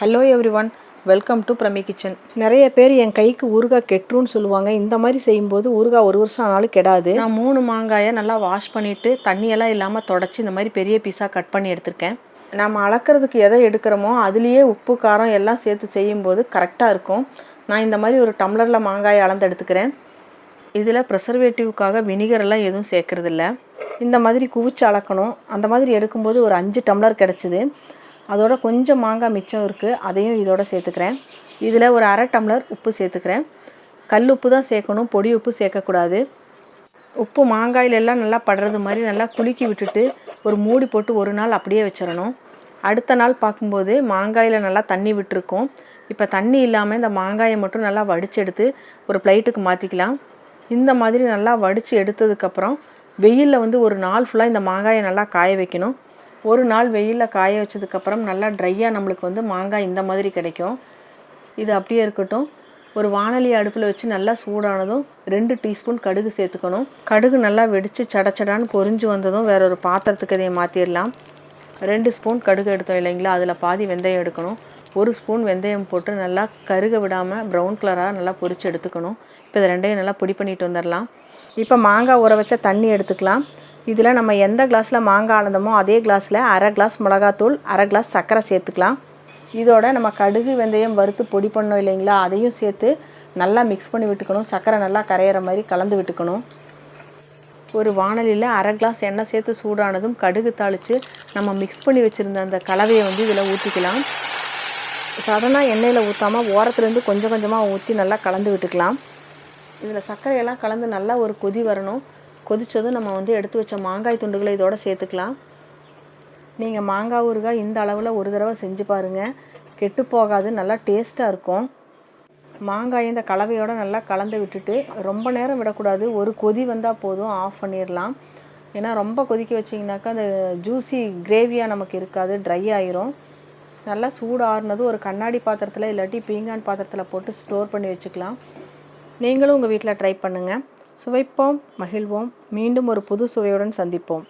Hello everyone welcome to Prami kitchen நிறைய பேர் என் கைக்கு ஊறுகாய் கெட்டுருன்னு சொல்லுவாங்க. இந்த மாதிரி செய்யும்போது ஊறுகாய் ஒரு வருஷம் ஆனாலும் கெடாது. நான் மூணு மாங்காயை நல்லா வாஷ் பண்ணிவிட்டு தண்ணியெல்லாம் இல்லாமல் தொடச்சி இந்த மாதிரி பெரிய பீஸாக கட் பண்ணி எடுத்திருக்கேன். நம்ம அளக்கிறதுக்கு எதை எடுக்கிறோமோ அதுலேயே உப்பு காரம் எல்லாம் சேர்த்து செய்யும்போது கரெக்டாக இருக்கும். நான் இந்த மாதிரி ஒரு டம்ளரில் மாங்காயை அளந்து எடுத்துக்கிறேன். இதில் ப்ரெசர்வேட்டிவ்க்காக வினிகரெல்லாம் எதுவும் சேர்க்குறதில்ல. இந்த மாதிரி குவிச்சு அளக்கணும். அந்த மாதிரி எடுக்கும்போது ஒரு அஞ்சு டம்ளர் கிடச்சிது. அதோட கொஞ்சம் மாங்காய் மிச்சம் இருக்குது அதையும் இதோட சேர்த்துக்கிறேன். இதில் ஒரு அரை டம்ளர் உப்பு சேர்த்துக்கிறேன். கல் உப்பு தான் சேர்க்கணும் பொடி உப்பு சேர்க்கக்கூடாது. உப்பு மாங்காயிலெல்லாம் நல்லா படுறது மாதிரி நல்லா குலுக்கி விட்டுட்டு ஒரு மூடி போட்டு ஒரு நாள் அப்படியே வச்சிடணும். அடுத்த நாள் பார்க்கும்போது மாங்காயில் நல்லா தண்ணி விட்டுருக்கோம். இப்போ தண்ணி இல்லாமல் இந்த மாங்காயை மட்டும் நல்லா வடித்து எடுத்து ஒரு பிளேட்டுக்கு மாற்றிக்கலாம் இந்த மாதிரி நல்லா வடித்து எடுத்ததுக்கப்புறம் வெயிலில் வந்து ஒரு நாள் ஃபுல்லாக இந்த மாங்காயை நல்லா காய வைக்கணும். ஒரு நாள் வெயிலில் காய வச்சதுக்கப்புறம் நல்லா ட்ரையாக நம்மளுக்கு வந்து மாங்காய் இந்த மாதிரி கிடைக்கும். இது அப்படியே இருக்கட்டும். ஒரு வானொலி அடுப்பில் வச்சு நல்லா சூடானதும் ரெண்டு டீஸ்பூன் கடுகு சேர்த்துக்கணும். கடுகு நல்லா வெடித்து சடச்சடான்னு பொரிஞ்சு வந்ததும் வேற ஒரு பாத்திரத்துக்கு இதையை மாற்றிடலாம் ரெண்டு ஸ்பூன் கடுகு எடுத்தோம் இல்லைங்களா? அதில் பாதி வெந்தயம் எடுக்கணும். ஒரு ஸ்பூன் வெந்தயம் போட்டு நல்லா கருக விடாமல் ப்ரௌன் கலராக நல்லா பொரிச்சு எடுத்துக்கணும். இப்போ இதை ரெண்டையும் நல்லா பொடி பண்ணிட்டு வந்துடலாம் இப்போ மாங்காய் ஊற வச்ச தண்ணி எடுத்துக்கலாம். இதில் நம்ம எந்த கிளாஸில் மாங்காய் அளந்தமோ அதே கிளாஸில் அரை கிளாஸ் மிளகாத்தூள் அரை கிளாஸ் சர்க்கரை சேர்த்துக்கலாம். இதோட நம்ம கடுகு வெந்தயம் வறுத்து பொடி பண்ணோம் இல்லைங்களா? அதையும் சேர்த்து நல்லா மிக்ஸ் பண்ணி விட்டுக்கணும். சர்க்கரை நல்லா கரையிற மாதிரி கலந்து விட்டுக்கணும். ஒரு வானலியில் அரை கிளாஸ் எண்ணெய் சேர்த்து சூடானதும் கடுகு தாளித்து நம்ம மிக்ஸ் பண்ணி வச்சுருந்த அந்த கலவையை வந்து இதில் ஊற்றிக்கலாம் சடனாக எண்ணெயில் ஊற்றாமல் ஓரத்துலேருந்து கொஞ்சம் கொஞ்சமாக ஊற்றி நல்லா கலந்து விட்டுக்கலாம். இதில் சர்க்கரையெல்லாம் கலந்து நல்லா ஒரு கொதி வரணும். கொதித்ததும் நம்ம வந்து எடுத்து வச்ச மாங்காய் துண்டுகளை இதோட சேர்த்துக்கலாம். நீங்கள் மாங்காய் ஊறுகாய் இந்த அளவில் ஒரு தடவை செஞ்சு பாருங்கள் கெட்டு போகாது நல்லா டேஸ்ட்டாக இருக்கும். மாங்காய் இந்த கலவையோட நல்லா கலந்து விட்டுட்டு ரொம்ப நேரம் விடக்கூடாது. ஒரு கொதி வந்தால் போதும் ஆஃப் பண்ணிடலாம் ஏன்னா ரொம்ப கொதிக்க வச்சிங்கனாக்கா அந்த ஜூஸி கிரேவியாக நமக்கு இருக்காது ட்ரை ஆயிரும். நல்லா சூடு ஆறுனது ஒரு கண்ணாடி பாத்திரத்தில் இல்லாட்டி பீங்கான் பாத்திரத்தில் போட்டு ஸ்டோர் பண்ணி வச்சுக்கலாம். நீங்களும் உங்கள் வீட்டில் ட்ரை பண்ணுங்கள் சுவைப்போம் மகிழ்வோம். மீண்டும் ஒரு புது சுவையுடன் சந்திப்போம்.